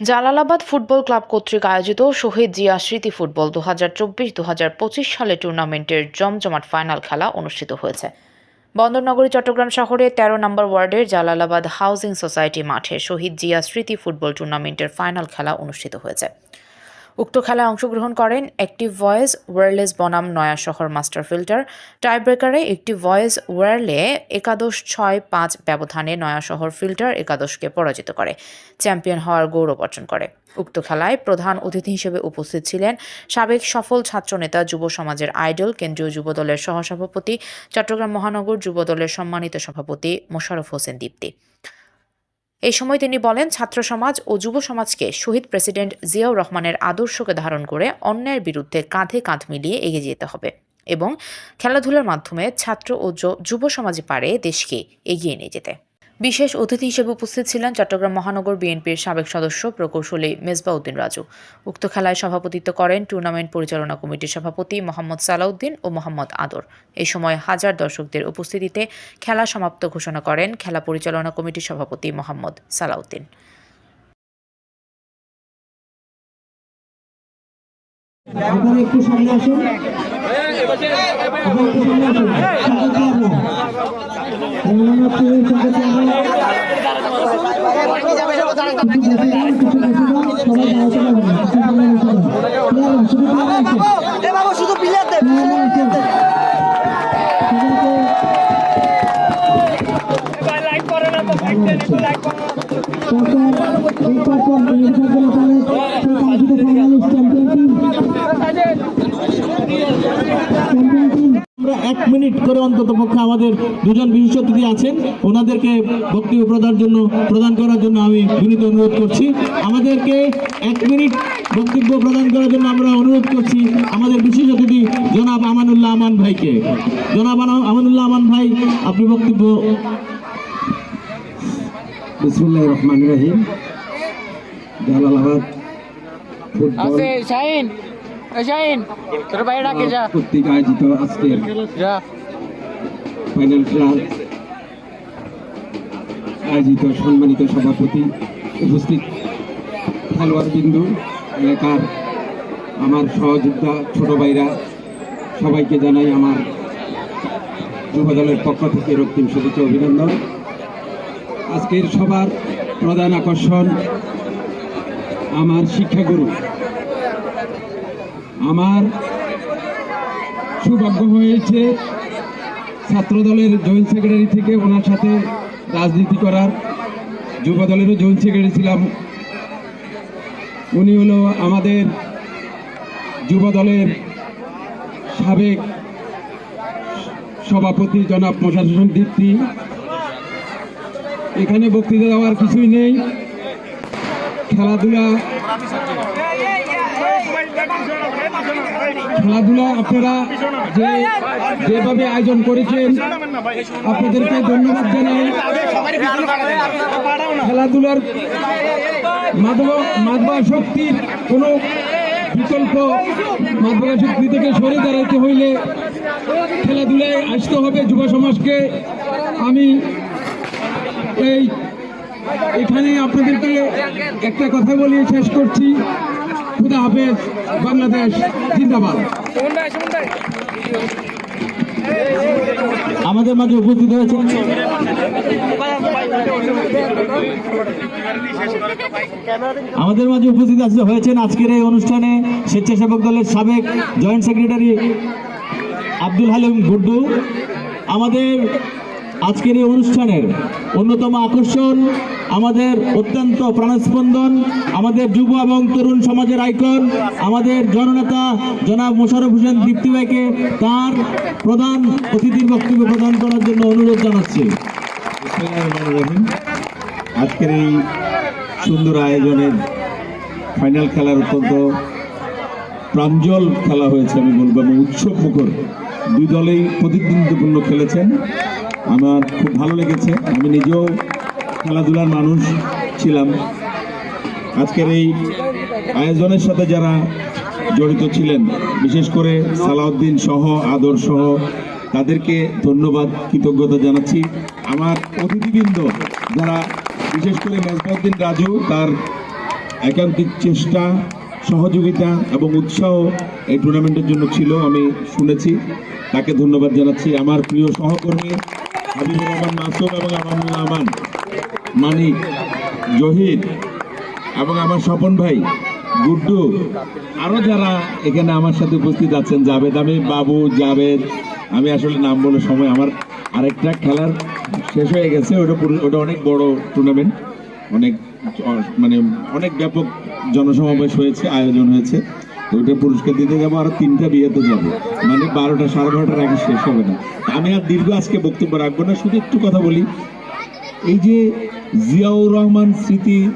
Jalalabad football club কর্তৃক আয়োজিত শহীদ জিয়া স্মৃতি ফুটবল দু হাজার চব্বিশ দু হাজার পঁচিশ সালে টুর্নামেন্টের জমজমাট ফাইনাল খেলা অনুষ্ঠিত হয়েছে। বন্দরনগরী, চট্টগ্রাম শহরে ১৩ নম্বর ওয়ার্ডের জালালাবাদ হাউজিং সোসাইটি মাঠে শহীদ জিয়া স্মৃতি ফুটবল টুর্নামেন্টের ফাইনাল খেলা অনুষ্ঠিত হয়েছে। উক্ত খেলায় অংশগ্রহণ করেন একটি ভয়েস ওয়্যারলেস বনাম নয়া শহর মাস্টার ফিল্টার। টাইব্রেকারে একটি ভয়েস ওয়্যারলে একাদশ ছয় পাঁচ ব্যবধানে নয়া শহর ফিল্টার একাদশকে পরাজিত করে, চ্যাম্পিয়ন হওয়ার গৌরব অর্জন করে। উক্ত খেলায় প্রধান অতিথি হিসেবে উপস্থিত ছিলেন সাবেক সফল ছাত্রনেতা যুব সমাজের আইডল, কেন্দ্রীয় যুবদলের সহসভাপতি, চট্টগ্রাম মহানগর যুবদলের সম্মানিত সভাপতি মোশাররফ হোসেন দীপ্তি। এই সময় তিনি বলেন, ছাত্র সমাজ ও যুব সমাজকে শহীদ প্রেসিডেন্ট জিয়াউর রহমানের আদর্শকে ধারণ করে অন্যায়ের বিরুদ্ধে কাঁধে কাঁধ মিলিয়ে এগিয়ে যেতে হবে এবং খেলাধুলার মাধ্যমে ছাত্র ও যুব সমাজে পারে দেশকে এগিয়ে নিয়ে যেতে। বিশেষ অতিথি হিসেবে উপস্থিত ছিলেন চট্টগ্রাম মহানগর বিএনপির সাবেক সদস্য প্রকৌশলী মেজবাউদ্দিন রাজু। উক্ত খেলায় সভাপতিত্ব করেন টুর্নামেন্ট পরিচালনা কমিটির সভাপতি মোহাম্মদ সালাউদ্দিন ও মোহাম্মদ আদর। এই সময় হাজার দর্শকদের উপস্থিতিতে খেলা সমাপ্ত ঘোষণা করেন খেলা পরিচালনা কমিটির সভাপতি মোহাম্মদ সালাউদ্দিন। আপনারা একটু সামনে আসুন। একটু সামনে আসুন। শুধু প্লেয়ার লাইক করে না তো লাইক করো তারপর আমরা এক মিনিট করে অন্তত পক্ষে আমাদের দুজন বিশেষ অতিথি আছেন। ওনাদেরকে বক্তব্য প্রদান জন্য প্রদান করার জন্য আমি বিনীত অনুরোধ করছি। আমাদেরকে এক মিনিট বক্তব্য প্রদান করার জন্য আমরা অনুরোধ করছি আমাদের বিশেষ অতিথি জনাব আমানুল্লাহ আমান ভাইকে। জনাব আমানুল্লাহ আমান ভাই আপনি বক্তব্য বিসমুল্লাহ রহমান রহিম। জালালাবাদ ফুটবল আছে শাহিন তোর বাইরে ডাকে যা। কর্তৃক আয়োজিত আজকের যা। ফাইনাল খেলার আয়োজিত সম্মানিত সভাপতি উপস্থিত খেলোয়াড় বিন্দু এলাকার আমার সহযোদ্ধা ছোট ভাইরা সবাইকে জানাই আমার যুব দলের পক্ষ থেকে রক্তিম শুভেচ্ছা অভিনন্দন। আজকের সবার প্রধান আকর্ষণ আমার শিক্ষাগুরু আমার সৌভাগ্য হয়েছে ছাত্রদলের জয়েন্ট সেক্রেটারি থেকে ওনার সাথে রাজনীতি করার। যুব দলেরও জয়েন্ট সেক্রেটারি ছিলাম। উনি হলো আমাদের যুব দলের সাবেক সভাপতি জনাব প্রশাসন দীপ্তি। এখানে বক্তৃতা দেওয়ার কিছুই নেই। খেলাধুলা খেলাধুলা আপনারা যে যেভাবে আয়োজন করেছেন, আপনাদেরকে ধন্যবাদ জানাই। খেলাধুলার মাদবা শক্তির কোনো বিকল্প মাদবা শক্তি থেকে সরে দাঁড়াতে হইলে খেলাধুলায় আসতে হবে যুব সমাজকে। আমি এই এখানে আপনাদেরকে একটা কথা বলিয়ে শেষ করছি। খুদা হাফেজ, বাংলাদেশ জিন্দাবাদ। আমাদের মাঝে উপস্থিত হয়েছেন। আমাদের মাঝে উপস্থিত হয়েছেন আজকের এই অনুষ্ঠানে স্বেচ্ছাসেবক দলের সাবেক জয়েন্ট সেক্রেটারি আব্দুল হালিম গুড্ডু। আমাদের আজকের এই অনুষ্ঠানের অন্যতম আকর্ষণ আমাদের অত্যন্ত প্রাণস্পন্দন, আমাদের যুব এবং তরুণ সমাজের আইকন, আমাদের জননেতা জনাব মোশারফ হোসেন দীপ্তি ভাইকে তার প্রধান অতিথির বক্তব্য প্রদান করার জন্য অনুরোধ জানাচ্ছি। আজকের এই সুন্দর আয়োজনের ফাইনাল খেলার অত্যন্ত প্রাঞ্জল খেলা হয়েছে, আমি বলব, এবং উৎসব মুখর। দুই দলেই প্রতিদ্বন্দ্বিপূর্ণ খেলেছেন। আমার খুব ভালো লেগেছে। আমি নিজেও খেলাধুলার মানুষ ছিলাম। আজকের এই আয়োজনের সাথে যারা জড়িত ছিলেন, বিশেষ করে সালাউদ্দিন সহ, আদর সহ, তাদেরকে ধন্যবাদ, কৃতজ্ঞতা জানাচ্ছি। আমার অতিথিবৃন্দ যারা, বিশেষ করে মেজবাউদ্দিন রাজু, তার একান্তিক চেষ্টা, সহযোগিতা এবং উৎসাহ এই টুর্নামেন্টের জন্য ছিল, আমি শুনেছি। তাকে ধন্যবাদ জানাচ্ছি। আমার প্রিয় সহকর্মী হাবিবুর রহমান মাসুম এবং আমানুল আমান। মানিক, জহির এবং আমার স্বপন ভাই, গুড্ডু। আরও যারা এখানে আমার সাথে উপস্থিত আছেন, জাভেদ, আমি বাবু, জাভেদ। আমি আসলে নাম বলে সময় আমার আরেকটা খেলার শেষ হয়ে গেছে, ওটা ওটা অনেক বড় টুর্নামেন্ট অনেক মানে অনেক ব্যাপক জনসমাবেশ হয়েছে, আয়োজন হয়েছে। ওইটা পুরস্কার দিতে যাব, আর তিনটা বিয়েতে যাব। মানে বারোটা সাড়ে বারোটার আগে শেষ হবে না। আমি আর দীর্ঘ আজকে বক্তব্য রাখব না, শুধু একটু কথা বলি। এই যে জিয়াউর রহমান স্মৃতি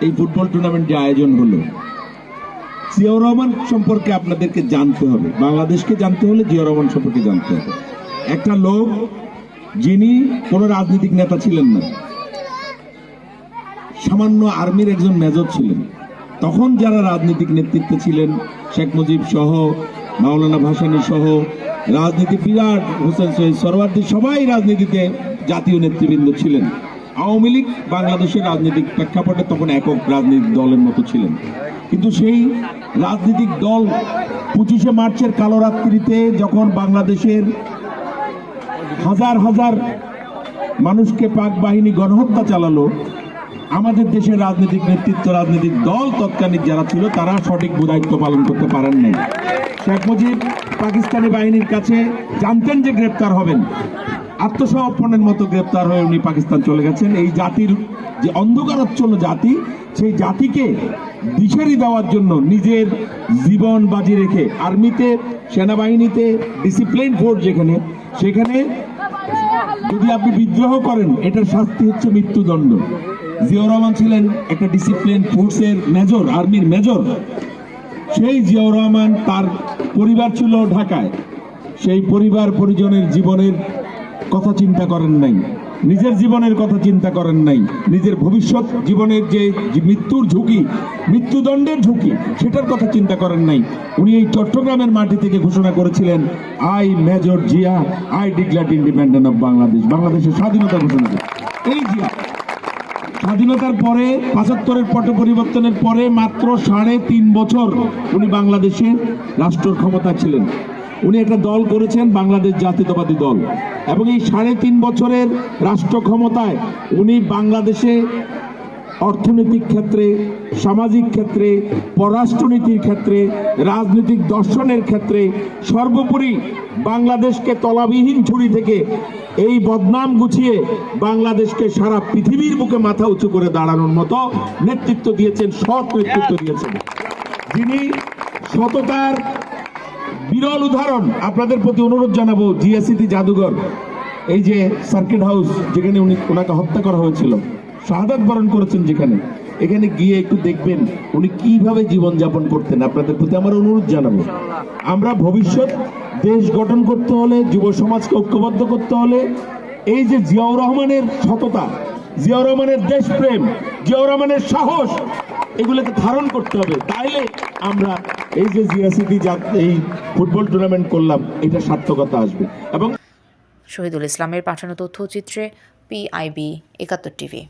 এই ফুটবল টুর্নামেন্ট আয়োজন হলো। জিয়াউর রহমান সম্পর্কে আপনাদেরকে জানতে হবে। বাংলাদেশকে জানতে হলে জিয়াউর রহমান সম্পর্কে জানতে হবে। একটা লোক যিনি কোনো রাজনৈতিক নেতা ছিলেন না। সামান্য আর্মির একজন মেজর ছিলেন। তখন যারা রাজনৈতিক নেতৃত্বে ছিলেন, শেখ মুজিব সহ, মাওলানা ভাসানী সহ, রাজনীতি বিরাট হোসেন শহীদ সরওয়ার্দী সবাই রাজনীতিতে জাতীয় নেতৃবৃন্দ ছিলেন। আওয়ামী লীগ বাংলাদেশের রাজনৈতিক প্রেক্ষাপটে তখন একক রাজনৈতিক দলের মতো ছিলেন। কিন্তু সেই রাজনৈতিক দল পঁচিশে মার্চের কালো রাত্রিতে যখন বাংলাদেশের হাজার হাজার মানুষকে পাক বাহিনী গণহত্যা চালালো, আমাদের দেশের রাজনৈতিক নেতৃত্ব, রাজনৈতিক দল তৎকালীন যারা ছিল, তারা সঠিক দায়িত্ব পালন করতে পারেন নাই। শেখ মুজিব পাকিস্তানি বাহিনীর কাছে জানতেন যে গ্রেপ্তার হবেন। আত্মসমর্পণের মতো গ্রেপ্তার হয়ে উনি পাকিস্তান চলে গেছেন। এই জাতির যে অন্ধকারাচ্ছন্ন জাতি, সেই জাতিকে দিশারি দেওয়ার জন্য নিজের জীবন বাজি রেখে আর্মিতে, সেনাবাহিনীতে ডিসিপ্লিন ফোর্স যেখানে, সেখানে যদি আপনি বিদ্রোহ করেন, এটার শাস্তি হচ্ছে মৃত্যুদণ্ড। জিয়াউর রহমান ছিলেন একটা ডিসিপ্লিন ফোর্সের মেজর আর্মির মেজর সেই জিয়াউর রহমান তার পরিবার ছিল ঢাকায়। সেই পরিবার পরিজনের জীবনের কথা চিন্তা করেন নাই। নিজের জীবনের কথা চিন্তা করেন নাই। নিজের ভবিষ্যৎ জীবনের যে মৃত্যুর ঝুঁকি, মৃত্যুদণ্ডের ঝুঁকি, সেটার কথা চিন্তা করেন নাই। উনি এই চট্টগ্রামের মাটি থেকে ঘোষণা করেছিলেন, I major Zia, I declare independent of Bangladesh. বাংলাদেশের স্বাধীনতা ঘোষণা এই জিয়া। স্বাধীনতার পরে, পঁচাত্তরের পট পরিবর্তনের পরে মাত্র সাড়ে তিন বছর উনি বাংলাদেশে রাষ্ট্র ক্ষমতা ছিলেন। উনি একটা দল করেছেন, বাংলাদেশ জাতীয়তাবাদী দল। এবং এই সাড়ে তিন বছরের রাষ্ট্র ক্ষমতায় উনি বাংলাদেশে অর্থনৈতিক ক্ষেত্রে, সামাজিক ক্ষেত্রে, পররাষ্ট্রনীতির ক্ষেত্রে, রাজনৈতিক দর্শনের ক্ষেত্রে সর্বোপরি বাংলাদেশকে তলাবিহীন ঝুড়ি থেকে এই বদনাম গুছিয়ে বাংলাদেশকে সারা পৃথিবীর বুকে মাথা উঁচু করে দাঁড়ানোর মতো নেতৃত্ব দিয়েছেন, সৎ নেতৃত্ব দিয়েছেন। যিনি সততার বিরল উদাহরণ আপনাদের প্রতি অনুরোধ জানাব জিএসিটি জাদুঘর, এই যে সার্কিট হাউস যেখানে উনি, ওনাকে হত্যা করা হয়েছিল, শাহাদাত বরণ করেছেন যেখানে, এখানে গিয়ে একটু দেখবেন উনি কীভাবে জীবন যাপন করতেন, আপনাদের প্রতি আমার অনুরোধ জানাব। আমরা ভবিষ্যৎ, দেশ গঠন করতে হলে, যুব সমাজকে ঐক্যবদ্ধ করতে হলে, এই যে জিয়াউর রহমানের সততা, জিয়াউর রহমানের দেশপ্রেম, জিয়াউর রহমানের সাহস এগুলোকে ধারণ করতে হবে। তাইলে আমরা এই যে জিয়াসিটি এই ফুটবল টুর্নামেন্ট করলাম, এটা সার্থকতা আসবে। এবং শহীদুল ইসলামের পাঠানো তথ্যচিত্রে পিআইবি একাত্তর টিভি।